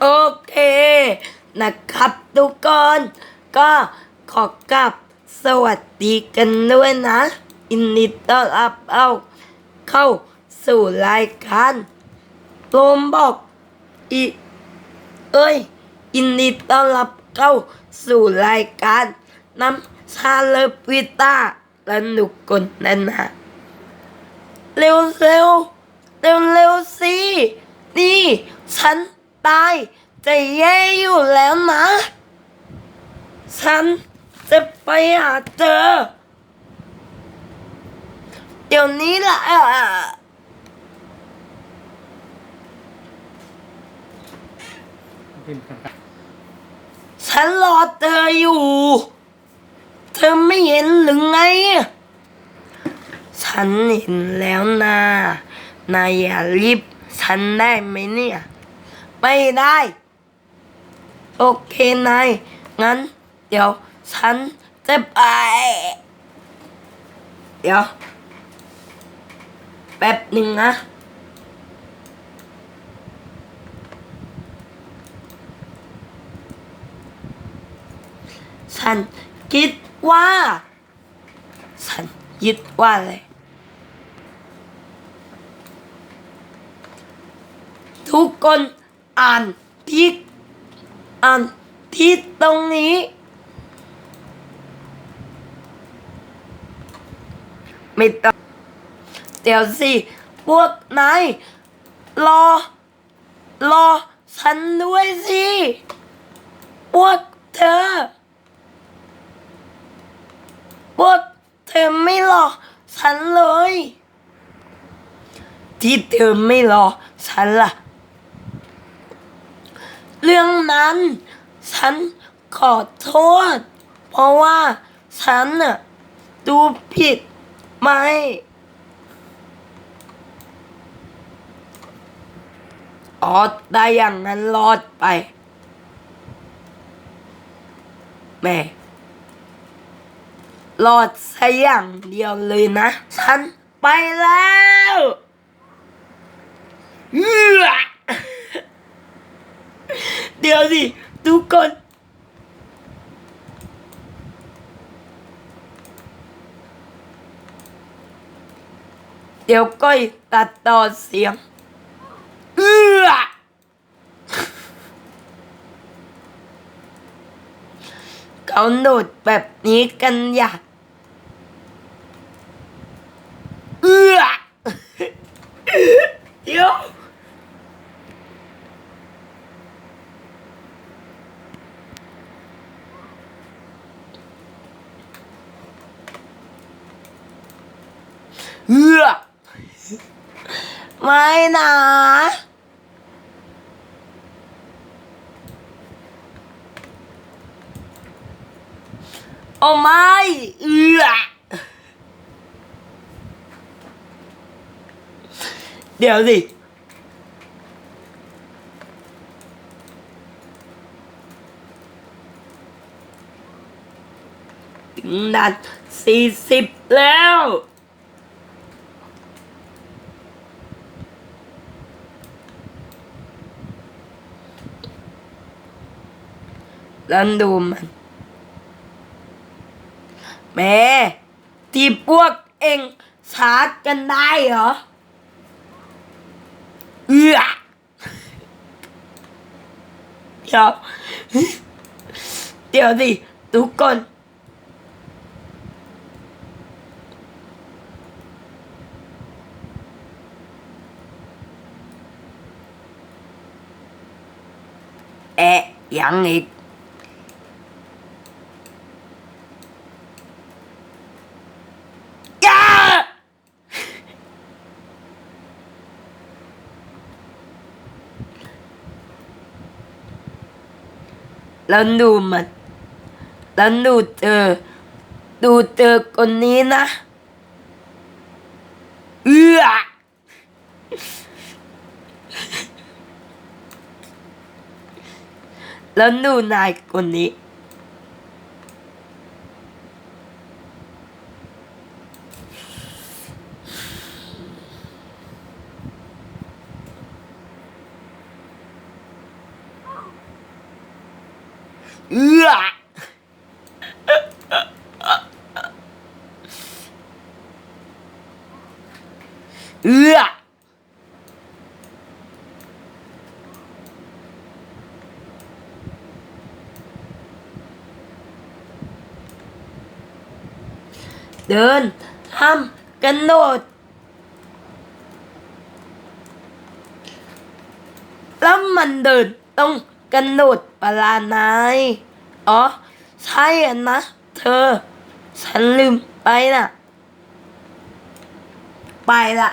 โอเค นะครับทุกคน ก็ขอกลับสวัสดีกันด้วยนะอินดีต้อนรับเอาเข้าสู่รายการโรมบอกอีเอ้ยอินดีต้อนรับเข้าสู่รายการน้ำชาเลปิต้าและนุกคนนั้นนะเร็วเร็วเร็วเร็วสิ นี่ ฉัน ตายจะแย่อยู่แล้วนะ ฉันจะไปหาเธอเดี๋ยวนี้แหละฉันรอเธออยู่ เธอไม่เห็นหรือไง ฉันเห็นแล้วนะนายอย่ารีบฉันได้ไหมเนี่ย ไม่ได้ โอเคนาย งั้น เดี๋ยว ฉันจะไป เดี๋ยว แป๊บหนึ่งนะฉันคิดว่า ฉันคิดว่าอะไรทุกคน อ่านที่อ่านที่ตรงนี้ ไม่ต้องเดี๋ยวสิ พวกนายรอ รอฉันด้วยสิ พวกเธอ พวกเธอไม่รอฉันเลย ที่เธอไม่รอฉันล่ะ เรื่องนั้น ฉันขอโทษ เพราะว่าฉันน่ะดูผิดไหมอ๋อได้อย่างนั้นรอดไป แม่รอดซะอย่างเดียวเลยนะ ฉันไปแล้วเออ ดี๋ยวสิทุกคนเดี๋ยวก้อยตัดต่อเสียง เอื้อ เขาโดดแบบนี้กันอย่าเอื้อเดี๋ยว เอื้อไม่นะโอ้ไม่เอื้อเดี๋ยวสิ ถึงดันสี่สิบแล้ว แล้วดูมันแม่ที่พวกเองชาร์จกันได้เหรอ เอือเดี๋ยวเดี๋ยวสิทุกคนแอะยังอีก อย่า แล้วดูมันแล้วดูเธอดูเธอคนนี้นะ เอื้อแล้วดูนายคนนี้ เอื้อเอื้อเดินห้ามกันโดดแล้วมันเดินต้อง กันโดดปลานายอ๋อ ใช่อะนะ เธอ ฉันลืมไปน่ะ ไปละ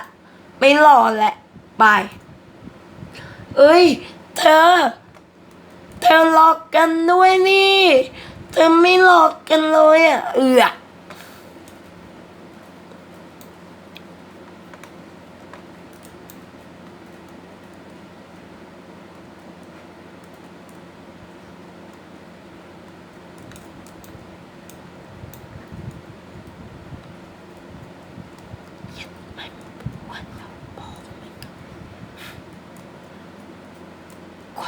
ไม่รอแหละ ไป เอ้ย เธอ เธอหลอกกันด้วยนี่ เธอไม่หลอกกันเลยอะ เอือ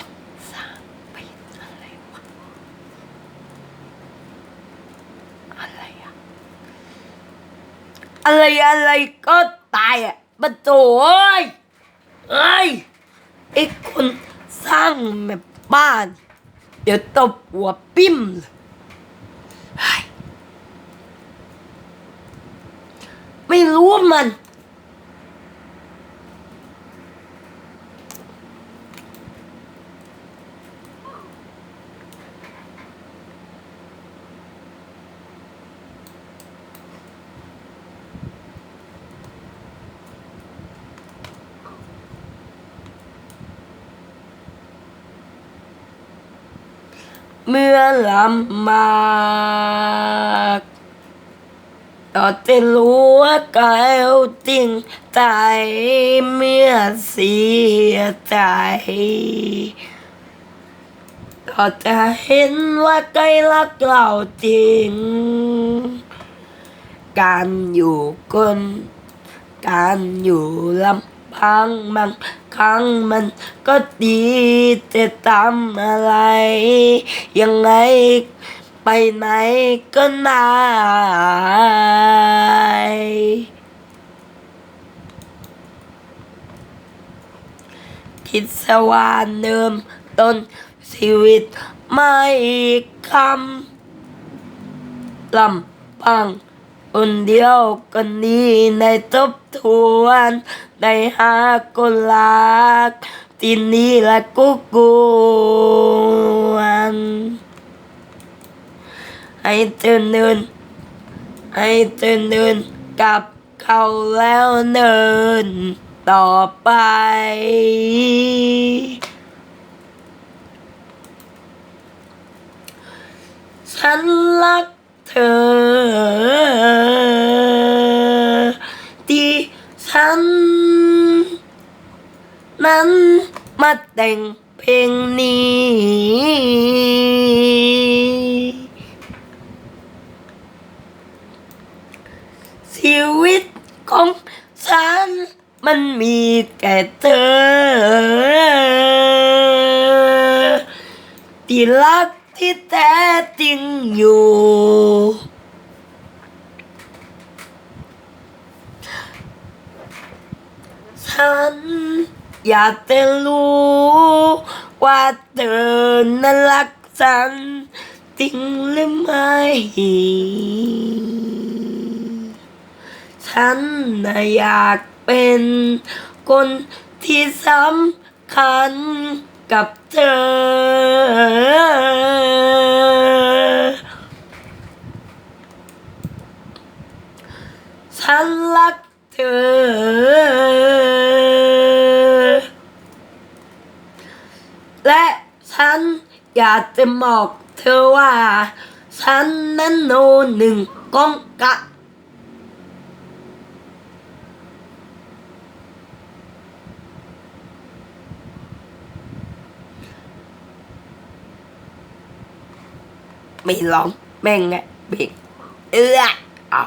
นสร้างเป็นอะไรวะ อะไรอะ อะไรอะไรก็ตายอะบัโตเอ้ยเอ้ยไอ้คนสร้างแบบบ้าน เดี๋ยวตบหัวปิ้มเลยไม่รู้มัน เมื่อลำบากก็จะรู้ว่าเกลจริงใจเมื่อเสียใจก็จะเห็นว่าใกล้รักเราจริง การอยู่คนการอยู่ลำ พังบางครั้งมันก็ดีจะทำอะไร ยังไงไปไหนก็ได้คิดสวานเดิมต้นชีวิตไม่คำลำพัง คนเดียวคนนี้ได้ทบทวนได้หาคนรักที่นี่และกุกวนให้เดินเดินให้เดินเดินกับเขาแล้วเดินต่อไปฉันรักเธอ ที่ฉัน นั้น มาแต่งเพลงนี้ ชีวิตของฉันมันมีแก่เธอ ที่รักที่แท้จริงอยู่ฉัน อยากจะรู้ ว่าเธอนั้นรักฉันจริงหรือไม่ ฉันน่ะอยากเป็นคนที่สำคัญกับเธอ ฉันรักเธอ และฉัน อยากจะบอกเธอว่า ฉันนั้นโนหนึ่งก้องกะ ไม่ร้องแม่งไงเบรกเอื้อเอา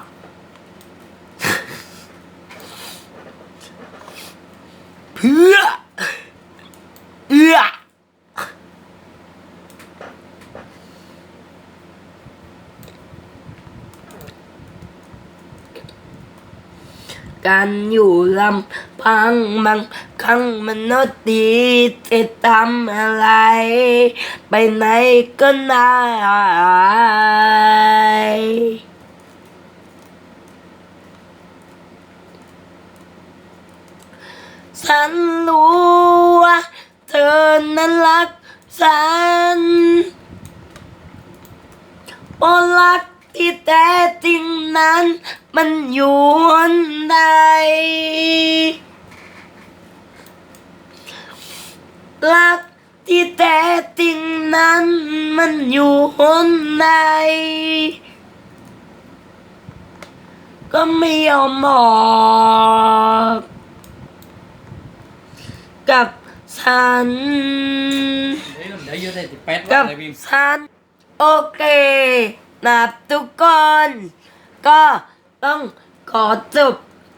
เพื่อ กันอยู่ลำพังบางครั้งมันนดดีจะทำอะไร ไปไหนก็ได้ฉันรู้ว่าเธอนั้นรักฉันพราะรัก แท้จริงนั้นมันอยู่หนใดรักที่แท้จริงนั้นมันอยู่หนใดก็ไม่ยอมบอกกับฉัน กับฉัน โอเค นะทุกคน ก็ต้องขอจบ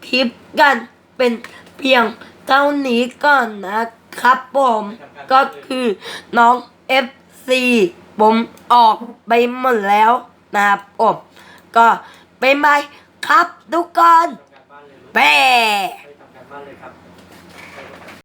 คลิปกันเป็นเพียงเท่านี้ก่อนนะครับผม ก็คือน้อง FC ผมออกไปหมดแล้วนะครับผมก็ไปไหมครับทุกคนทำการบ้านเลยลูกแป